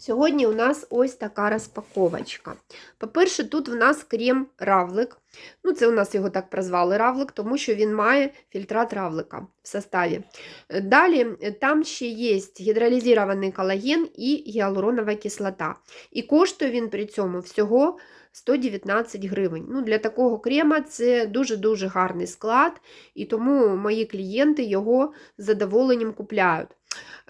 Сьогодні у нас ось така розпаковочка. По-перше, тут в нас крем равлик. Ну, це у нас його так прозвали равлик, тому що він має фільтрат равлика в составі. Далі е, там ще є гідролізований колаген і гіалуронова кислота. І коштує він при цьому всього 119 гривень. Ну, Для такого крема це дуже-дуже гарний склад, і тому мої клієнти його з задоволенням купляють.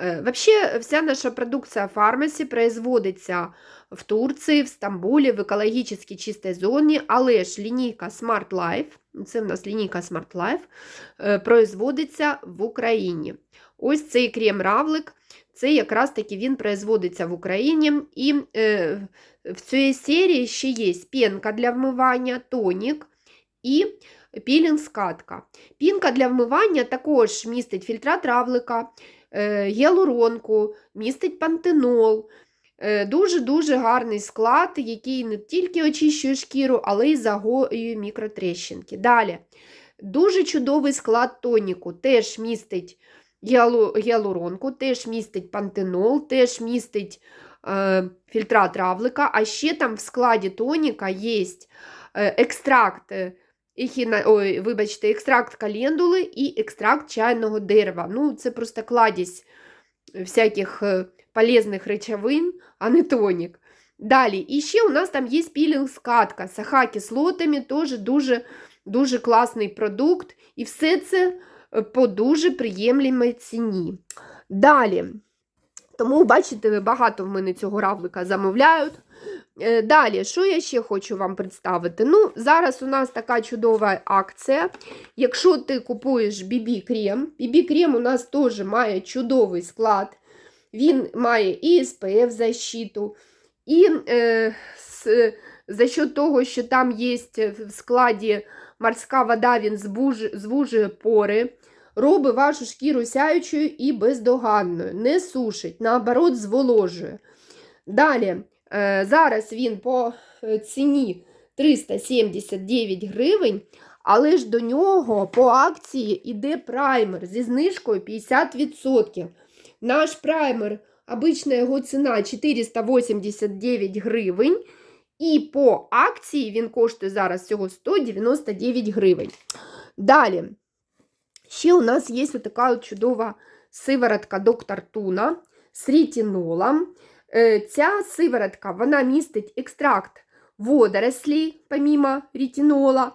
Е, Вообще, вся наша продукция фармасі производиться в Турції, в Стамбулі, в екологічно чистій зоні, але ж лінійка Smart Life, це в нас лінійка Smart Life, е, производиться в Україні. Ось цей крем равлик, це якраз таки він производиться в Україні. І е, в цій серії ще є пінка для вмивання, тонік і пілінг-скатка. Пінка для вмивання також містить фільтрат равлика, гіалуронку, містить пантенол. Е, Дуже-дуже гарний склад, який не тільки очищує шкіру, але й загоює мікротрещинки. Далі. Дуже чудовий склад тоніку, теж містить гіалу- гіалуронку, теж містить пантенол, теж містить е, фільтрат равлика, а ще там в складі тоніка є е, екстракт е, ехіна, ой, вибачте, екстракт календули і екстракт чайного дерева. Ну, це просто кладість всяких е, полезних речовин, а не тонік. Далі, і ще у нас там є пілінг-скатка з АХ-кислотами, теж дуже, дуже класний продукт. І все це е, по дуже приємлімій ціні. Далі, тому, бачите, багато в мене цього равлика замовляють. Е, Далі, що я ще хочу вам представити? Ну, Зараз у нас така чудова акція. Якщо ти купуєш BB-крем, BB-крем у нас теж має чудовий склад. Він має і SPF защиту, і е, с, за счет того, що там є в складі морська вода, він звужує, звужує пори, робить вашу шкіру сяючою і бездоганною, не сушить, наоборот, зволожує. Далі, зараз він по е, ціні 379 гривень, але ж до нього по акції йде праймер зі знижкою 50%. Наш праймер, обична його ціна 489 гривень. І по акції він коштує зараз всього 199 гривень. Далі, ще у нас є така чудова сиворотка доктор Туна з рітінолом. Е, Ця сиворотка вона містить екстракт водорослей, помімо рітінола,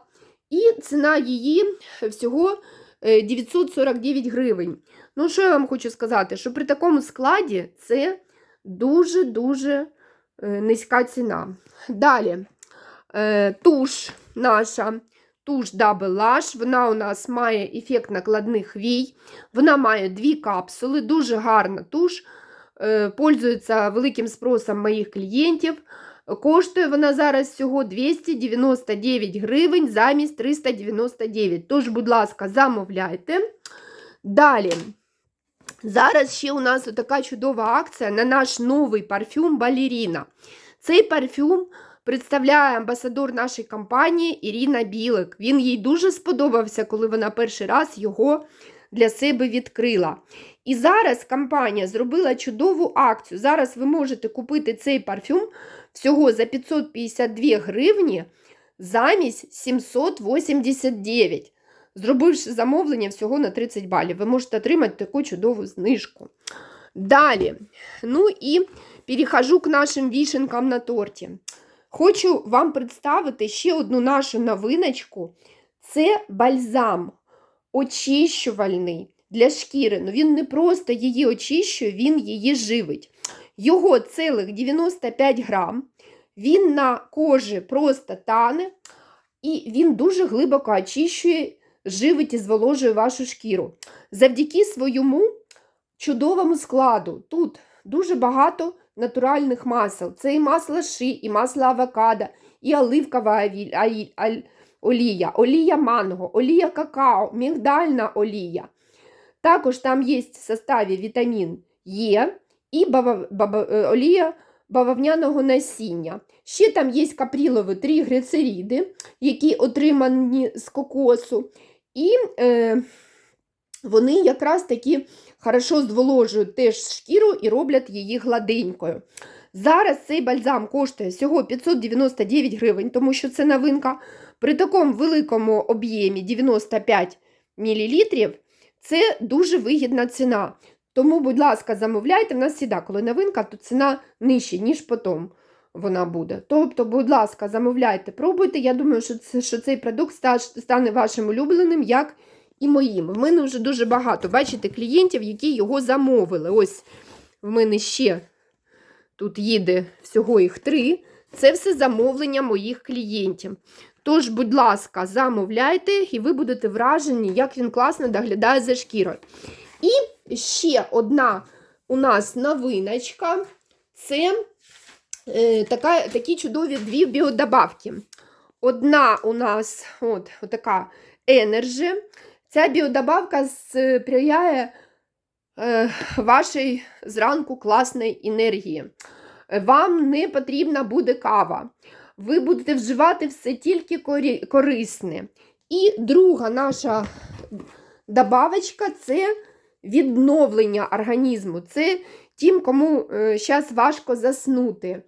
і ціна її всього е, 949 гривень. Ну, що я вам хочу сказати, що при такому складі це дуже-дуже е, низька ціна. Далі е, туш наша, туш Double Lash, вона у нас має ефект накладних вій, вона має дві капсули, дуже гарна туш, е, пользується великим спросом моїх клієнтів. Коштує вона зараз всього 299 гривень замість 399. Тож, будь ласка, замовляйте. Далі. Зараз ще у нас така чудова акція на наш новий парфюм Балеріна. Цей парфюм представляє амбасадор нашої компанії Ірина Білик. Він їй дуже сподобався, коли вона перший раз його для себе відкрила. І зараз компанія зробила чудову акцію. Зараз ви можете купити цей парфюм всього за 552 гривні замість 789. Зробивши замовлення всього на 30 балів, ви можете отримати таку чудову знижку. Далі, ну і перехожу к нашим вішенкам на торті. Хочу вам представити ще одну нашу новиночку. Це бальзам очищувальний для шкіри. Ну він не просто її очищує, він її живить. Його цілих 95 грам. Він на кожі просто тане, і він дуже глибоко очищує, живить і зволожує вашу шкіру. Завдяки своєму чудовому складу. Тут дуже багато натуральних масел. Це і масло ши, і масло авокадо, і оливкова аль- олія, олія манго, олія какао, мігдальна олія. Також там є в составі вітамін Е і бава- баба- е, олія бавовняного насіння. Ще там є капрілові тригрицериди, які отримані з кокосу. І е, вони якраз таки хорошо зволожують теж шкіру і роблять її гладенькою. Зараз цей бальзам коштує всього 599 гривень, тому що це новинка. При такому великому об'ємі 95 мл це дуже вигідна ціна. Тому, будь ласка, замовляйте. В нас завжди, коли новинка, то ціна нижча, ніж потім вона буде. Тобто, будь ласка, замовляйте, пробуйте. Я думаю, що, це, що цей продукт стане вашим улюбленим, як і моїм. В мене вже дуже багато, бачите, клієнтів, які його замовили. Ось в мене ще тут їде всього їх три. Це все замовлення моїх клієнтів. Тож, будь ласка, замовляйте, і ви будете вражені, як він класно доглядає за шкірою. І ще одна у нас новиночка це е, така, такі чудові дві біодобавки. Одна у нас от, така Energy. Ця біодобавка сприяє е, вашій зранку класної енергії. Вам не потрібна буде кава. Ви будете вживати все тільки корисне. І друга наша добавочка це відновлення організму. Це тим, кому зараз важко заснути,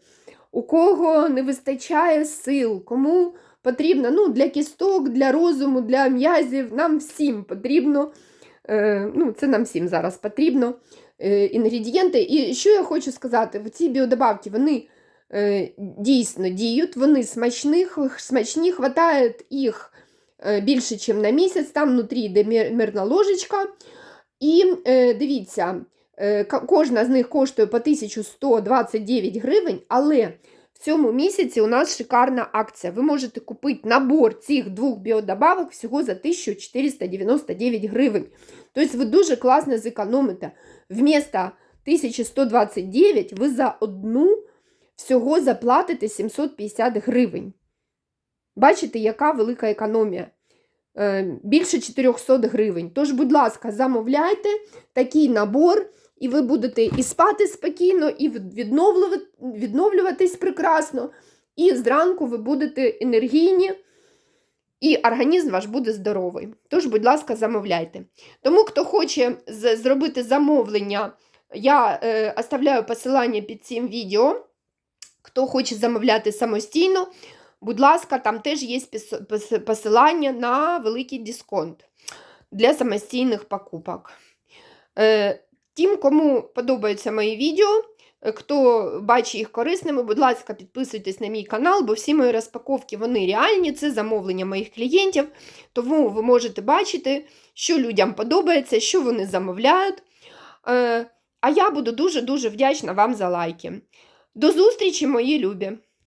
у кого не вистачає сил, кому потрібно ну, для кісток, для розуму, для м'язів. Нам всім потрібно, е, ну, це нам всім зараз потрібно е, інгредієнти. І що я хочу сказати, ці біодобавки, вони е, дійсно діють, вони смачні, смачні, хватає їх е, більше, ніж на місяць, там внутрі йде мирна ложечка. І е, дивіться, е, кожна з них коштує по 1129 гривень, але в цьому місяці у нас шикарна акція. Ви можете купити набор цих двох біодобавок всього за 1499 гривень. Тобто ви дуже класно зекономите. Вмісто 1129 ви за одну всього заплатите 750 гривень. Бачите, яка велика економія? Е, Більше 400 гривень. Тож, будь ласка, замовляйте такий набор, і ви будете і спати спокійно, і відновлюватись прекрасно, і зранку ви будете енергійні, і організм ваш буде здоровий. Тож, будь ласка, замовляйте. Тому, хто хоче зробити замовлення, я е, оставляю посилання під цим відео. Хто хоче замовляти самостійно, будь ласка, там теж є посилання на великий дисконт для самостійних покупок. Е, Тим, кому подобаються мої відео, е, хто бачить їх корисними, будь ласка, підписуйтесь на мій канал, бо всі мої розпаковки вони реальні, це замовлення моїх клієнтів. Тому ви можете бачити, що людям подобається, що вони замовляють. Е, А я буду дуже-дуже вдячна вам за лайки. До зустрічі, мої любі!